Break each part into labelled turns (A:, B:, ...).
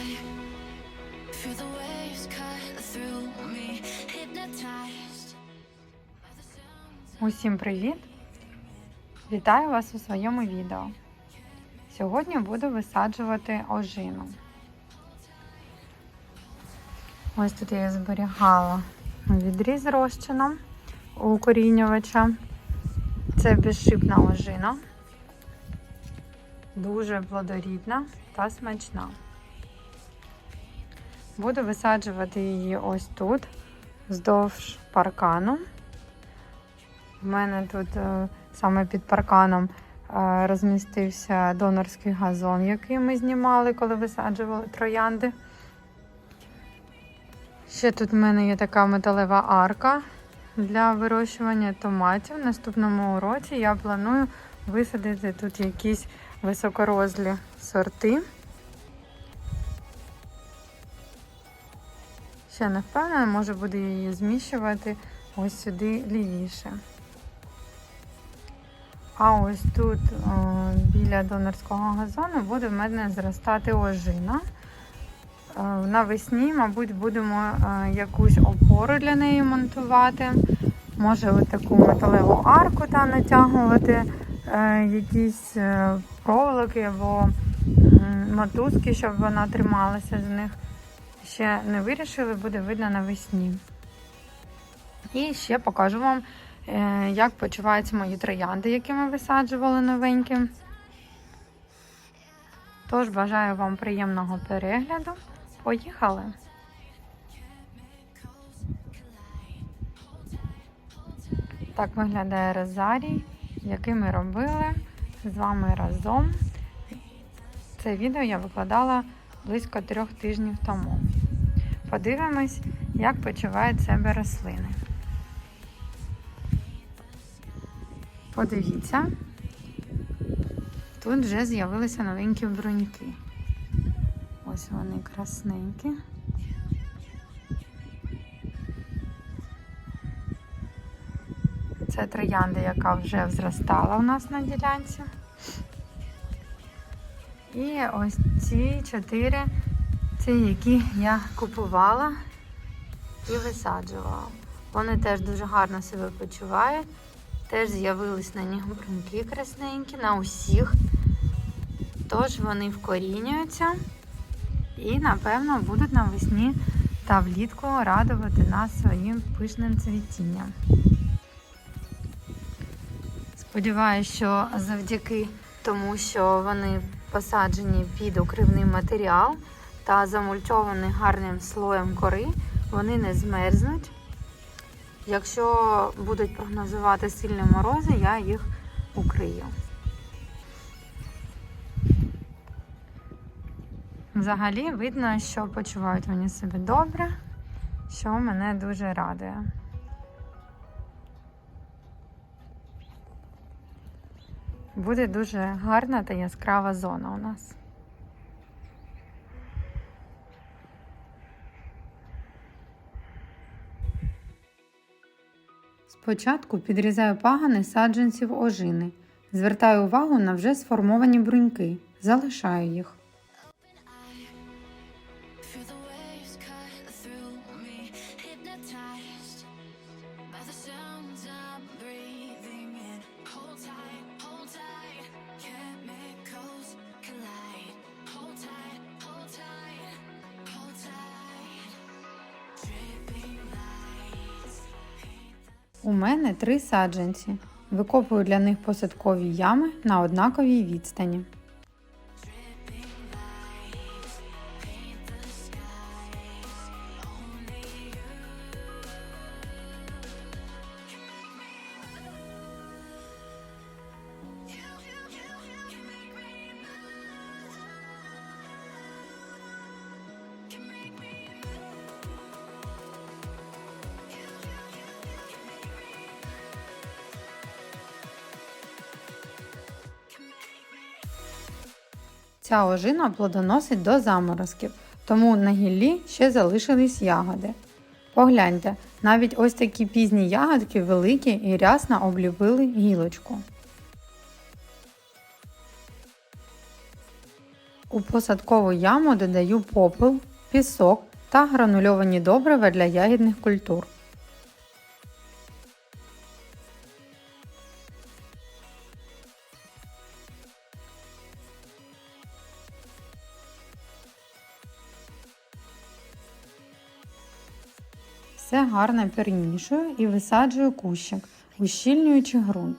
A: Feel the waves cut through me, hypnotized.
B: Усім привіт! Вітаю вас у своєму відео. Сьогодні буду висаджувати ожину. Ось тут я зберігала відрі з розчином у укорінювача. Це безшипна ожина. Дуже плодорідна та смачна. Буду висаджувати її ось тут, вздовж паркану. У мене тут е, саме під парканом е, розмістився донорський газон, який ми знімали, коли висаджували троянди. Ще тут в мене є така металева арка для вирощування томатів. В наступному році я планую висадити тут якісь високорослі сорти. Ще не впевнена, може буду її зміщувати ось сюди лівіше. А ось тут о, біля донорського газону буде в мене зростати ожина. Е, Навесні, мабуть, будемо е, якусь опору для неї монтувати. Може таку металеву арку там натягувати, е, якісь проволоки або мотузки, щоб вона трималася з них. Ще не вирішили, буде видно навесні. І ще покажу вам, е, як почуваються мої троянди, які ми висаджували новенькі. Тож бажаю вам приємного перегляду. Поїхали! Так виглядає розарій, який ми робили з вами разом. Це відео я викладала близько трьох тижнів тому. Подивимось, як почувають себе рослини. Подивіться, тут вже з'явилися новенькі бруньки. Ось вони красненькі. Це троянда, яка вже зростала у нас на ділянці. І ось ці чотири, ці, які я купувала і висаджувала. Вони теж дуже гарно себе почувають. Теж з'явились на них бруньки красненькі, на усіх. Тож вони вкорінюються і, напевно, будуть навесні та влітку радувати нас своїм пишним цвітінням. Сподіваюся, що завдяки тому, що вони посаджені під укривний матеріал та замульчовані гарним слоєм кори, вони не змерзнуть. Якщо будуть прогнозувати сильні морози, я їх укрию. Взагалі видно, що почувають вони себе добре, що мене дуже радує. Буде дуже гарна та яскрава зона у нас. Спочатку підрізаю пагани саджанців ожини. Звертаю увагу на вже сформовані бруньки. Залишаю їх. У мене три саджанці. Викопую для них посадкові ями на однаковій відстані. Ця ожина плодоносить до заморозків, тому на гіллі ще залишились ягоди. Погляньте, навіть ось такі пізні ягодки великі і рясно облюбили гілочку. У посадкову яму додаю попел, пісок та гранульовані добрива для ягідних культур. Все гарно перемішую і висаджую кущик, ущільнюючи ґрунт.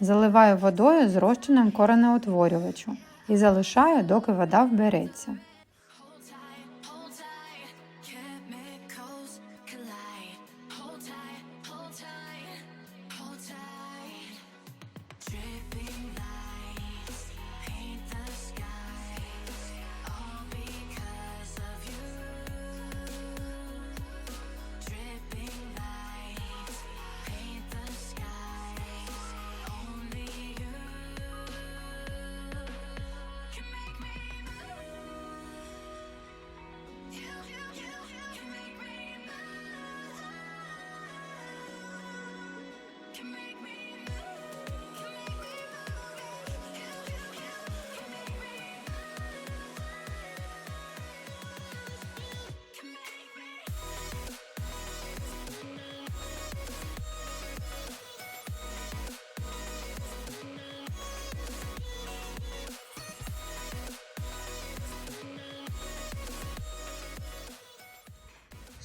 B: Заливаю водою з розчином коренеутворювачу і залишаю, доки вода вбереться.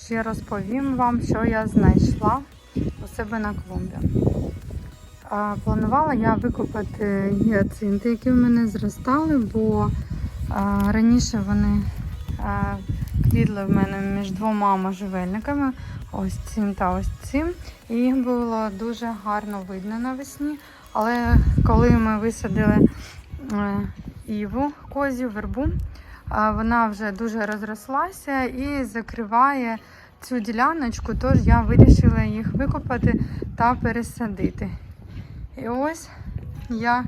B: Ще розповім вам, що я знайшла у себе на клумбі. Планувала я викопати гіацинти, які в мене зростали, бо раніше вони квітли в мене між двома можжевельниками, ось цим та ось цим. І їх було дуже гарно видно навесні. Але коли ми висадили е, іву, козю, вербу, вона вже дуже розрослася і закриває цю діляночку, тож я вирішила їх викопати та пересадити. І ось я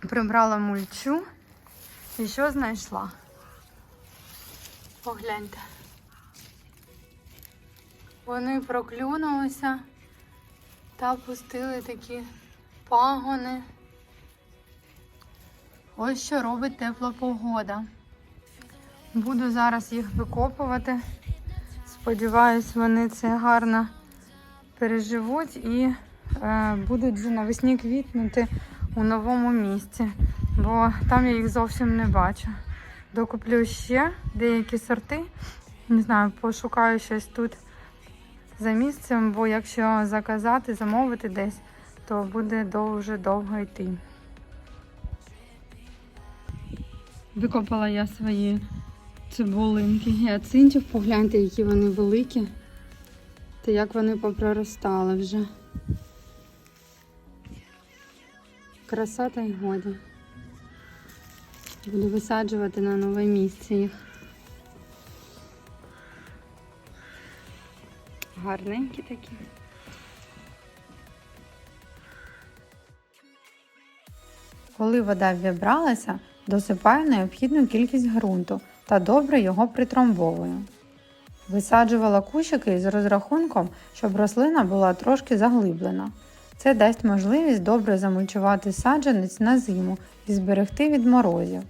B: прибрала мульчу і що знайшла. Погляньте. Вони проклюнулися та пустили такі пагони. Ось що робить тепла погода. Буду зараз їх викопувати. Сподіваюсь, вони це гарно переживуть і е, будуть вже навесні квітнути у новому місці, бо там я їх зовсім не бачу. Докуплю ще деякі сорти. Не знаю, пошукаю щось тут за місцем, бо якщо заказати, замовити десь, то буде дуже довго йти. Викопала я свої цибулинки гіацинтів. Погляньте, які вони великі. Та як вони попроростали вже. Краса та й годі. Буду висаджувати на нове місце їх. Гарненькі такі. Коли вода вібралася, досипаю необхідну кількість ґрунту та добре його притрамбовую. Висаджувала кущики з розрахунком, щоб рослина була трошки заглиблена. Це дасть можливість добре замульчувати саджанець на зиму і зберегти від морозів.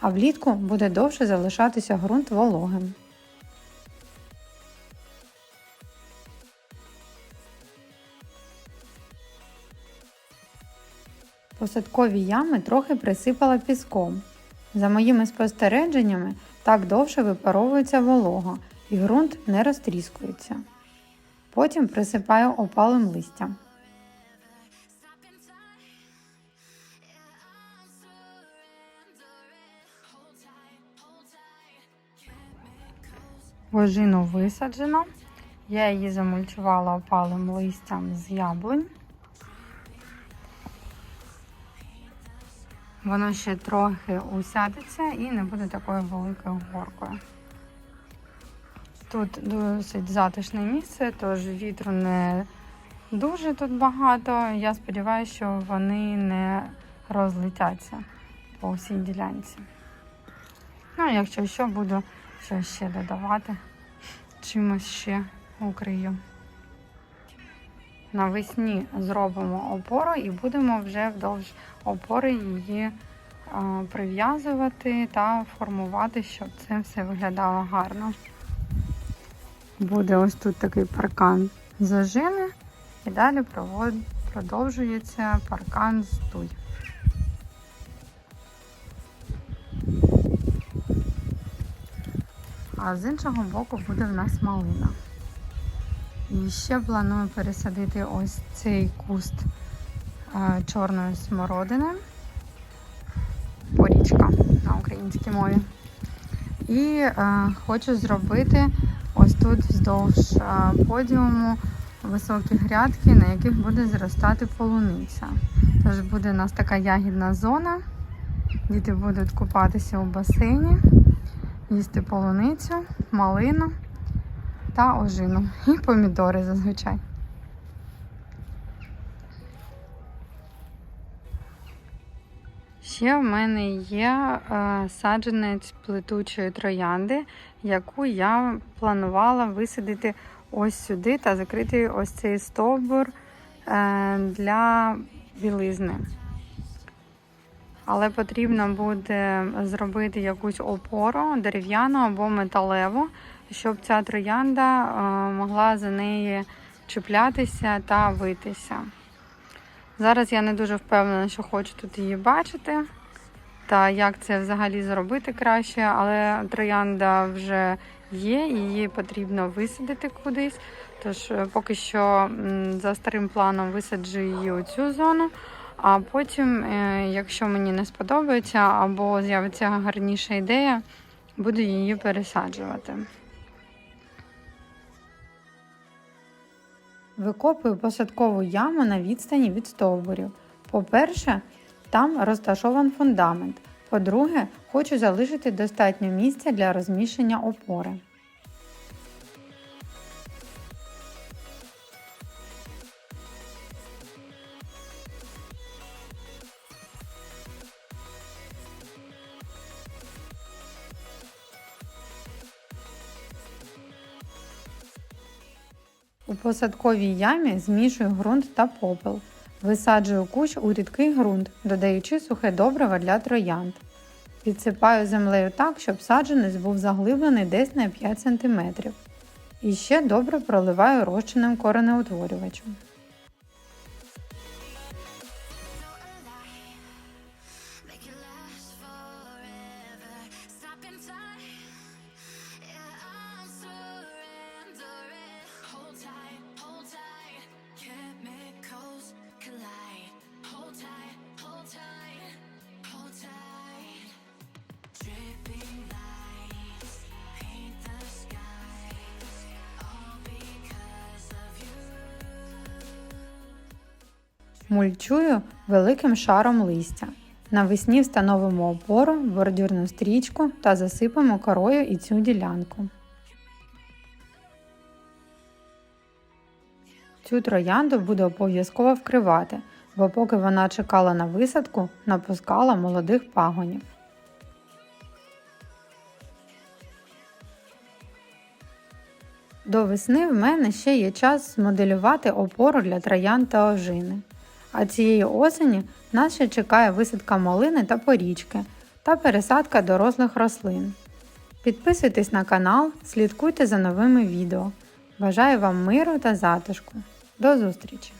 B: А влітку буде довше залишатися ґрунт вологим. Посадкові ями трохи присипала піском. За моїми спостереженнями, так довше випаровується волога і ґрунт не розтріскується. Потім присипаю опалим листям.
A: Stop in time. Yeah, I'm surrendering. Hold tight, hold tight. Chemicals
B: Ожину висаджено. Я її замульчувала опалим листям з яблунь. Воно ще трохи усядеться і не буде такою великою горкою. Тут досить затишне місце, тож вітру не дуже тут багато. Я сподіваюся, що вони не розлетяться по всій ділянці. Ну, якщо що, буду щось ще додавати, чимось ще укрию. Навесні зробимо опору і будемо вже вдовж опори її прив'язувати та формувати, щоб це все виглядало гарно. Буде ось тут такий паркан зажини, і далі продовжується паркан з туй. А з іншого боку буде в нас малина. І ще планую пересадити ось цей куст чорної смородини. Порічка на українській мові. І е, хочу зробити ось тут вздовж подіуму високі грядки, на яких буде зростати полуниця. Тож буде у нас така ягідна зона. Діти будуть купатися у басейні, їсти полуницю, малину та ожину. І помідори зазвичай. Ще в мене є е, саджанець плетучої троянди, яку я планувала висадити ось сюди та закрити ось цей стовбур е, для білизни. Але потрібно буде зробити якусь опору дерев'яну або металеву, щоб ця троянда е, могла за неї чіплятися та витися. Зараз я не дуже впевнена, що хочу тут її бачити, та як це взагалі зробити краще, але троянда вже є, її потрібно висадити кудись. Тож е, поки що за старим планом висаджу її у цю зону. А потім, е, якщо мені не сподобається або з'явиться гарніша ідея, буду її пересаджувати. Викопую посадкову яму на відстані від стовбурів. По-перше, там розташований фундамент. По-друге, хочу залишити достатньо місця для розміщення опори. Посадковій ямі змішую ґрунт та попел. Висаджую кущ у рідкий ґрунт, додаючи сухе добриво для троянд. Підсипаю землею так, щоб саджанець був заглиблений десь на 5 см. І ще добре проливаю розчиним коренеутворювачем. Мульчую великим шаром листя. Навесні встановимо опору, бордюрну стрічку та засипемо корою і цю ділянку. Цю троянду буду обов'язково вкривати, бо поки вона чекала на висадку, напускала молодих пагонів. До весни в мене ще є час змоделювати опору для троян та ожини. А цієї осені нас ще чекає висадка малини та порічки та пересадка дорослих рослин. Підписуйтесь на канал, слідкуйте за новими відео. Бажаю вам миру та затишку. До зустрічі!